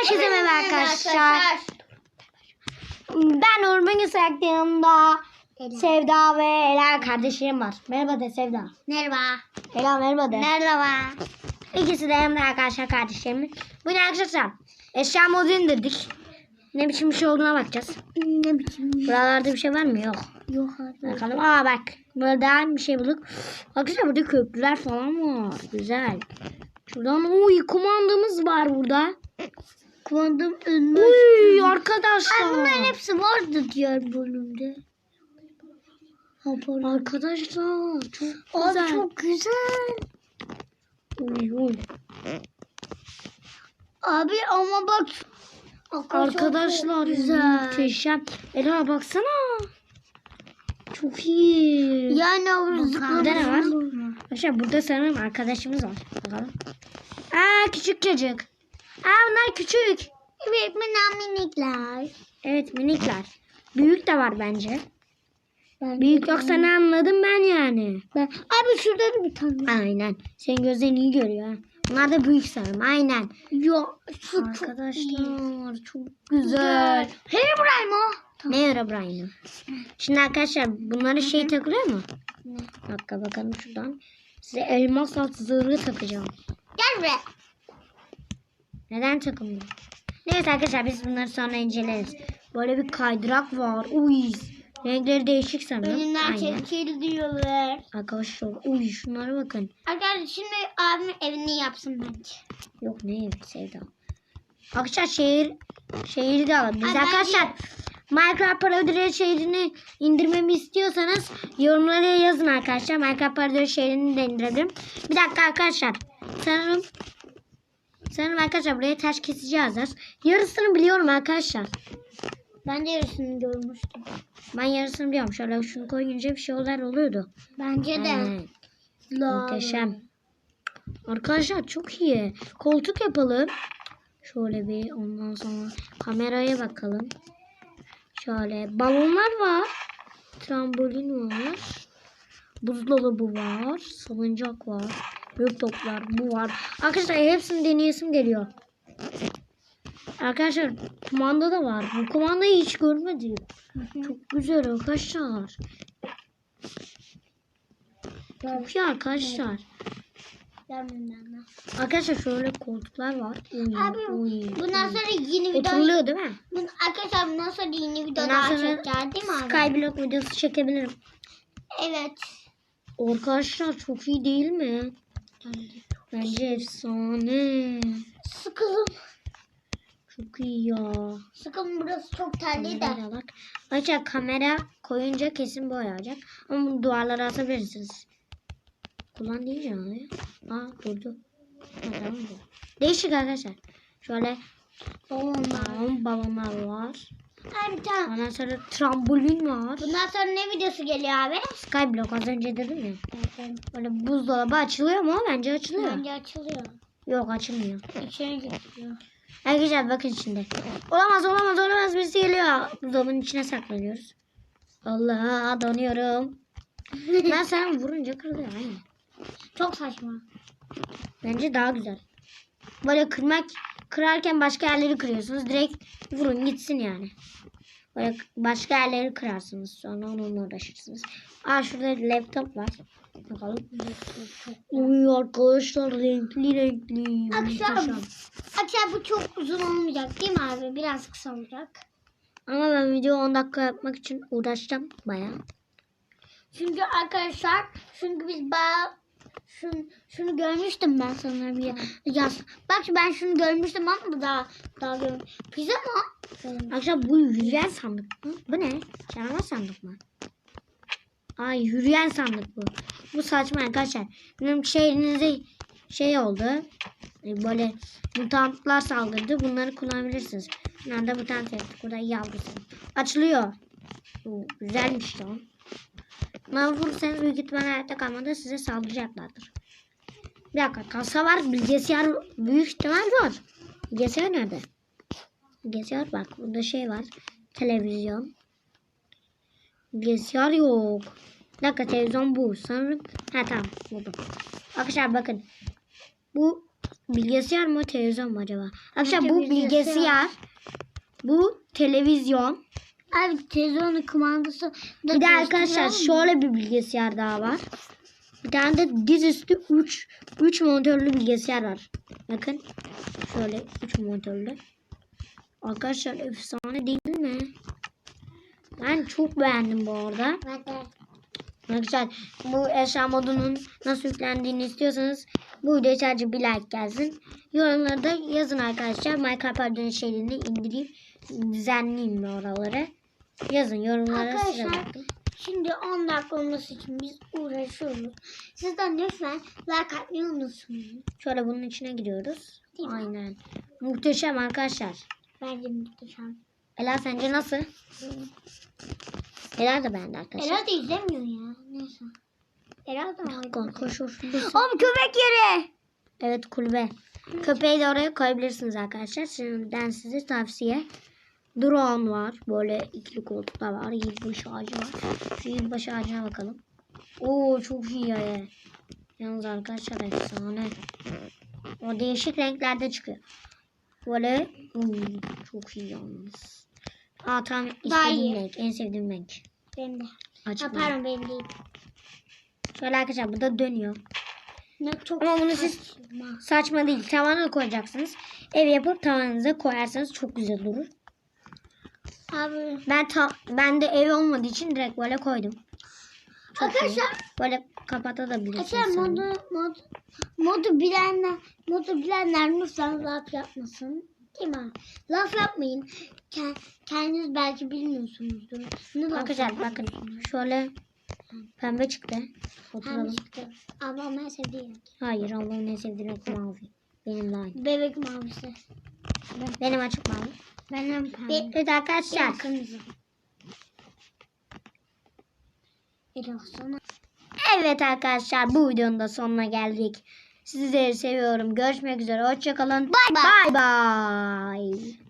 Herkese merhaba arkadaşlar. Ben Orman Yasak yanımda Sevda ve Ela kardeşlerim var. Merhaba de Sevda. Merhaba. Ela merhaba de. Merhaba. İkisi de yanımda arkadaşlar kardeşlerim. Bugün arkadaşlar eşya modu indirdik. Ne biçim bir şey olduğuna bakacağız. Ne biçim? Buralarda bir şey var mı? Yok. Yok abi. Bakalım. Aa bak. Burada bir şey bulduk. Arkadaşlar burada köprüler falan var. Güzel. Şuradan oy kumandamız var burada. Kumandam önüne. Uy Ay arkadaşlar. bunların hepsi vardı diğer bölümde. Hoparlör. Arkadaşlar çok Abi güzel. çok güzel. Uy, uy. Abi ama bak. Arkadaşlar çok güzel. muhteşem. Ela baksana. Çok iyi. Yani o Burada ne var? Arkadaşlar burada sanırım arkadaşımız var. Bakalım. Aa küçük çocuk. Aa bunlar küçük. Evet minik minikler. Evet minikler. Büyük de var bence. Ben Büyük yoksa ne anladım ben yani. Ben, abi şurada da bir tane. Aynen. Senin gözlerin iyi görüyor. ha. Bunlar da büyük sanırım. Aynen. Yok. Şu. Arkadaşlar çok Güzel. Hey İbrahim o. Ne Herobrine'ı? Şimdi arkadaşlar bunlara şey takılıyor mu? Ne? Dakika bakalım şuradan. Size elmas alt zırhı takacağım. Gel buraya. Neden takılmıyor? Neyse arkadaşlar biz bunları sonra inceleriz. Böyle bir kaydırak var. Uy. Renkleri değişik sanırım. Önünden çekil diyorlar. Arkadaşlar uy şunlara bakın. Arkadaşlar şimdi abimin evini yapsın bence. Yok ne evi Sevda. Arkadaşlar şehir şehri de alalım. Biz Ay, arkadaşlar Minecraft Paradise şehrini indirmemi istiyorsanız yorumlara yazın arkadaşlar. Minecraft Paradise şehrini de indirebilirim. Bir dakika arkadaşlar. Sanırım sanırım arkadaşlar buraya taş kesici yazacağız. Yarısını biliyorum arkadaşlar. Ben de yarısını görmüştüm. Ben yarısını biliyorum. Şöyle şunu koyunca bir şeyler oluyordu. Bence de. Aynen. La. Muhteşem. Arkadaşlar çok iyi. Koltuk yapalım. Şöyle bir ondan sonra kameraya bakalım. Şöyle balonlar var. Trambolin var. Buzdolabı var. Salıncak var. Büyük toplar bu var. Arkadaşlar hepsini deneyesim geliyor. Arkadaşlar kumanda da var. Bu kumandayı hiç görmedim. Çok güzel arkadaşlar. Çok iyi arkadaşlar. Arkadaşlar şöyle koltuklar var. Uy, Abi uy, bundan uy. sonra yeni video Oturuluyor değil mi? Bun- arkadaşlar bundan sonra yeni video Bundan daha çekeceğiz değil mi abi? Skyblock videosu çekebilirim. Evet. Arkadaşlar çok iyi değil mi? Bence efsane. Sıkılım. Çok iyi ya. Sıkılım burası çok terli de. Bak. Arkadaşlar kamera koyunca kesin böyle olacak. Ama bunu duvarlara asabilirsiniz. Kullan deyince ne oluyor? Aa durdu. Ha, tamam? Değişik arkadaşlar. Şöyle Balonlar. balon balonlar var. Abi tamam. Ondan sonra trambolin var. Bundan sonra ne videosu geliyor abi? Skyblock az önce dedim ya. Böyle buzdolabı açılıyor mu? Bence açılıyor. Bence açılıyor. Yok açılmıyor. İçeri getiriyor. Arkadaşlar bakın şimdi. Olamaz olamaz olamaz birisi geliyor. Buzdolabının içine saklanıyoruz. Allah donuyorum. ben sana vurunca kırılıyor. Aynen. Çok saçma. Bence daha güzel. Böyle kırmak kırarken başka yerleri kırıyorsunuz. Direkt vurun gitsin yani. Böyle başka yerleri kırarsınız. Sonra onunla uğraşırsınız. Aa şurada laptop var. Bakalım. Uy arkadaşlar renkli renkli. Akşam. Muhteşem. Akşam bu çok uzun olmayacak değil mi abi? Biraz kısa olacak. Ama ben video 10 dakika yapmak için uğraşacağım bayağı. Çünkü arkadaşlar çünkü biz bayağı şunu, şunu görmüştüm ben sana bir yaz. Bak ben şunu görmüştüm ama daha daha görmedim. Pizza mı? Arkadaşlar bu yürüyen sandık? Bu ne? Canavar sandık mı? Ay yürüyen sandık bu. Bu saçma arkadaşlar. Benim şehrinize şey oldu. E, Böyle mutantlar saldırdı. Bunları kullanabilirsiniz. Bunlar da mutant yaptık. Burada yavrusu. Açılıyor. Bu güzelmiş lan. Bunları vurursanız büyük ihtimalle hayatta kalmada size saldıracaklardır. Bir dakika kasa var. Bilgisayar büyük ihtimal var. Bilgisayar nerede? Bilgisayar bak burada şey var. Televizyon. Bilgisayar yok. Bir dakika televizyon bu. Sanırım. Ha tamam buldum. Arkadaşlar bakın. Bu Bilgisayar mı televizyon mu acaba? Arkadaşlar bu bilgisayar. Bu televizyon. Abi televizyonun kumandası da Bir de arkadaşlar şöyle bir bilgisayar daha var. Bir tane de dizüstü 3 3 monitörlü bilgisayar var. Bakın. Şöyle 3 monitörlü. Arkadaşlar efsane değil mi? Ben çok beğendim bu arada. Arkadaşlar bu eşya modunun nasıl yüklendiğini istiyorsanız bu videoya sadece bir like gelsin. Yorumlarda yazın arkadaşlar. Minecraft Arda'nın şeylerini indireyim. Düzenleyeyim oraları. Yazın yorumlara Arkadaşlar şimdi 10 dakika olması için biz uğraşıyoruz. Sizden lütfen like atmayı unutmayın. Şöyle bunun içine giriyoruz. Değil mi? Aynen. Muhteşem arkadaşlar. Bence muhteşem. Ela sence nasıl? Ela da beğendi arkadaşlar. Ela da izlemiyor ya. Neyse. Ela da? Koş, koş, koş. Oğlum köpek yeri. Evet kulübe. Köpeği de oraya koyabilirsiniz arkadaşlar. Şimdiden size tavsiye. Drone var. Böyle ikili koltuklar var. Yılbaşı ağacı var. Şu yılbaşı ağacına bakalım. Oo çok iyi ya. Yalnız arkadaşlar efsane. O değişik renklerde çıkıyor. Böyle hmm, çok iyi yalnız. Aa tam istediğim renk. En sevdiğim renk. Benim de. Açık Ha, pardon benim değil. Şöyle arkadaşlar bu da dönüyor. Ne çok Ama bunu siz- saçma. Saçma değil. Tavana koyacaksınız. Ev yapıp tavanınıza koyarsanız çok güzel olur. Abi. Ben ta ben de ev olmadığı için direkt böyle koydum. Çok iyi. Arkadaşlar Böyle kapatabilirsiniz. Arkadaşlar modu, mod, modu bilenler, modu bilenler lütfen laf yapmasın. Değil mi? Laf yapmayın. Ke- Kendiniz belki bilmiyorsunuzdur. Ne Arkadaşlar bakın şöyle pembe çıktı. Oturalım. Hem çıktı. Ablam en sevdiği renk. Hayır Allah'ın en sevdiği renk mavi. Benim de aynı. Bebek mavisi. Benim açık mavi. Benim pembe. Evet arkadaşlar. Kırmızı. Evet arkadaşlar bu videonun da sonuna geldik. Sizleri seviyorum. Görüşmek üzere. Hoşçakalın. Bye bye. Bye bye.